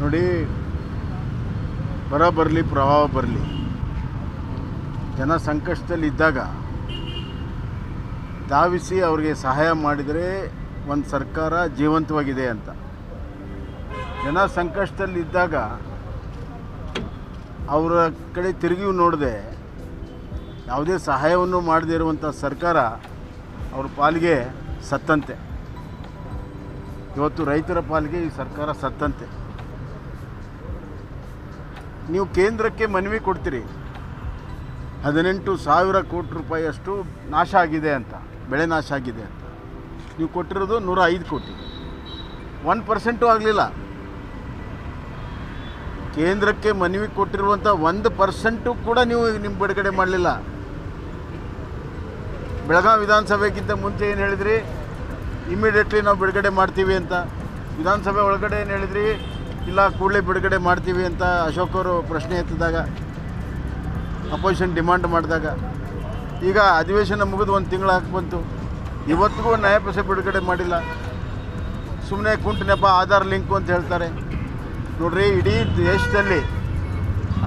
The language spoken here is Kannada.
ನೋಡಿ, ಬರ ಬರಲಿ, ಪ್ರಭಾವ ಬರಲಿ. ಜನ ಸಂಕಷ್ಟದಲ್ಲಿದ್ದಾಗ ಧಾವಿಸಿ ಅವ್ರಿಗೆ ಸಹಾಯ ಮಾಡಿದರೆ ಒಂದು ಸರ್ಕಾರ ಜೀವಂತವಾಗಿದೆ ಅಂತ. ಜನ ಸಂಕಷ್ಟದಲ್ಲಿದ್ದಾಗ ಅವರ ಕಡೆ ತಿರುಗಿ ನೋಡದೆ ಯಾವುದೇ ಸಹಾಯವನ್ನು ಮಾಡದೇ ಇರುವಂಥ ಸರ್ಕಾರ ಅವ್ರ ಪಾಲಿಗೆ ಸತ್ತಂತೆ. ಇವತ್ತು ರೈತರ ಪಾಲಿಗೆ ಈ ಸರ್ಕಾರ ಸತ್ತಂತೆ. ನೀವು ಕೇಂದ್ರಕ್ಕೆ ಮನವಿ ಕೊಡ್ತೀರಿ. ಹದಿನೆಂಟು ಸಾವಿರ ಕೋಟಿ ರೂಪಾಯಿಯಷ್ಟು ನಾಶ ಆಗಿದೆ ಅಂತ, ಬೆಳೆ ನಾಶ ಆಗಿದೆ ಅಂತ. ನೀವು ಕೊಟ್ಟಿರೋದು ನೂರ ಐದು ಕೋಟಿ. ಒನ್ ಪರ್ಸೆಂಟು ಆಗಲಿಲ್ಲ. ಕೇಂದ್ರಕ್ಕೆ ಮನವಿ ಕೊಟ್ಟಿರುವಂಥ ಒಂದು ಪರ್ಸೆಂಟು ಕೂಡ ನೀವು ನಿಮ್ಮ ಬಿಡುಗಡೆ ಮಾಡಲಿಲ್ಲ. ಬೆಳಗಾವಿ ವಿಧಾನಸಭೆಗಿಂತ ಮುಂಚೆ ಏನು ಹೇಳಿದ್ರಿ? ಇಮಿಡಿಯೇಟ್ಲಿ ನಾವು ಬಿಡುಗಡೆ ಮಾಡ್ತೀವಿ ಅಂತ. ವಿಧಾನಸಭೆ ಒಳಗಡೆ ಏನು ಹೇಳಿದ್ರಿ? ಇಲ್ಲ, ಕೂಡಲೇ ಬಿಡುಗಡೆ ಮಾಡ್ತೀವಿ ಅಂತ ಅಶೋಕ್ ಅವರು ಪ್ರಶ್ನೆ ಎತ್ತಿದಾಗ ಅಪೋಸಿಷನ್ ಡಿಮಾಂಡ್ ಮಾಡಿದಾಗ. ಈಗ ಅಧಿವೇಶನ ಮುಗಿದು ಒಂದು ತಿಂಗಳು ಹಾಕಿ ಬಂತು. ಇವತ್ತಿಗೂ ನ್ಯಾಯಪ್ರಸೆ ಬಿಡುಗಡೆ ಮಾಡಿಲ್ಲ. ಸುಮ್ಮನೆ ಕುಂಟು ನೆಪ ಆಧಾರ್ ಲಿಂಕು ಅಂತ ಹೇಳ್ತಾರೆ. ನೋಡ್ರಿ, ಇಡೀ ದೇಶದಲ್ಲಿ